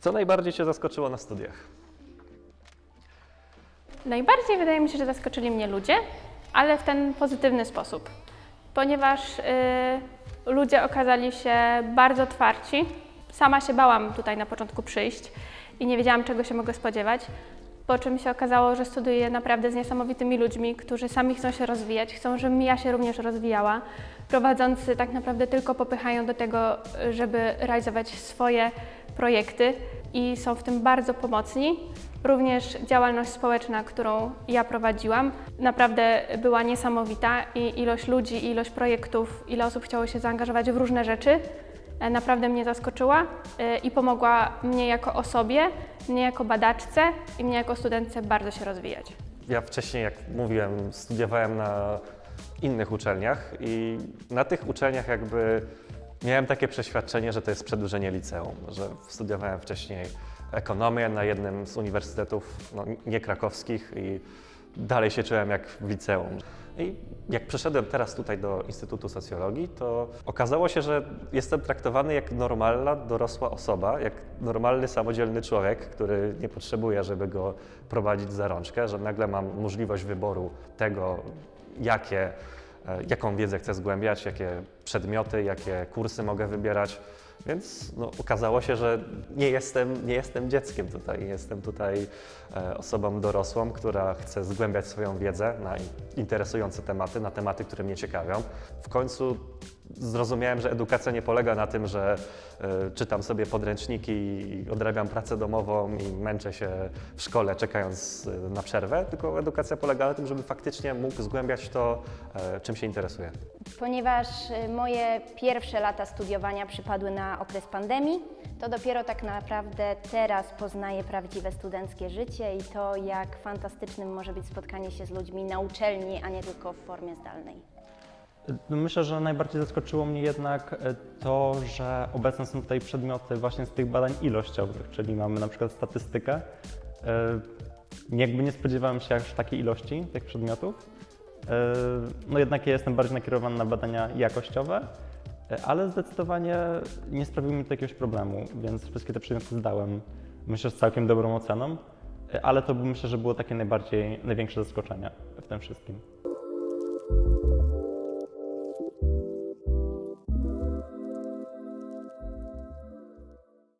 Co najbardziej Cię zaskoczyło na studiach? Najbardziej wydaje mi się, że zaskoczyli mnie ludzie, ale w ten pozytywny sposób, ponieważ y, ludzie okazali się bardzo otwarci. Sama się bałam tutaj na początku przyjść i nie wiedziałam, czego się mogę spodziewać, po czym się okazało, że studiuję naprawdę z niesamowitymi ludźmi, którzy sami chcą się rozwijać, chcą, żebym ja się również rozwijała. Prowadzący tak naprawdę tylko popychają do tego, żeby realizować swoje projekty i są w tym bardzo pomocni. Również działalność społeczna, którą ja prowadziłam, naprawdę była niesamowita i ilość ludzi, ilość projektów, ile osób chciało się zaangażować w różne rzeczy, e, naprawdę mnie zaskoczyła e, i pomogła mnie jako osobie, mnie jako badaczce i mnie jako studentce bardzo się rozwijać. Ja wcześniej, jak mówiłem, studiowałem na innych uczelniach i na tych uczelniach jakby miałem takie przeświadczenie, że to jest przedłużenie liceum, że studiowałem wcześniej ekonomię na jednym z uniwersytetów no, nie krakowskich i dalej się czułem jak w liceum. I jak przeszedłem teraz tutaj do Instytutu Socjologii, to okazało się, że jestem traktowany jak normalna, dorosła osoba, jak normalny, samodzielny człowiek, który nie potrzebuje, żeby go prowadzić za rączkę, że nagle mam możliwość wyboru tego, jakie, jaką wiedzę chcę zgłębiać, jakie przedmioty, jakie kursy mogę wybierać. Więc no, okazało się, że nie jestem, nie jestem dzieckiem tutaj. Jestem tutaj e, osobą dorosłą, która chce zgłębiać swoją wiedzę na in- interesujące tematy, na tematy, które mnie ciekawią. W końcu zrozumiałem, że edukacja nie polega na tym, że e, czytam sobie podręczniki i odrabiam pracę domową i męczę się w szkole czekając e, na przerwę, tylko edukacja polega na tym, żeby faktycznie mógł zgłębiać to, e, czym się interesuje. Ponieważ y, moje pierwsze lata studiowania przypadły na okres pandemii, to dopiero tak naprawdę teraz poznaję prawdziwe studenckie życie i to, jak fantastycznym może być spotkanie się z ludźmi na uczelni, a nie tylko w formie zdalnej. Myślę, że najbardziej zaskoczyło mnie jednak e, to, że obecne są tutaj przedmioty właśnie z tych badań ilościowych, czyli mamy na przykład statystykę. E, Jakby nie spodziewałem się aż takiej ilości tych przedmiotów. E, No jednak ja jestem bardziej nakierowany na badania jakościowe, ale zdecydowanie nie sprawiło mi to jakiegoś problemu, więc wszystkie te przedmioty zdałem, myślę, z całkiem dobrą oceną, ale to myślę, że było takie najbardziej, największe zaskoczenie w tym wszystkim. Thank you.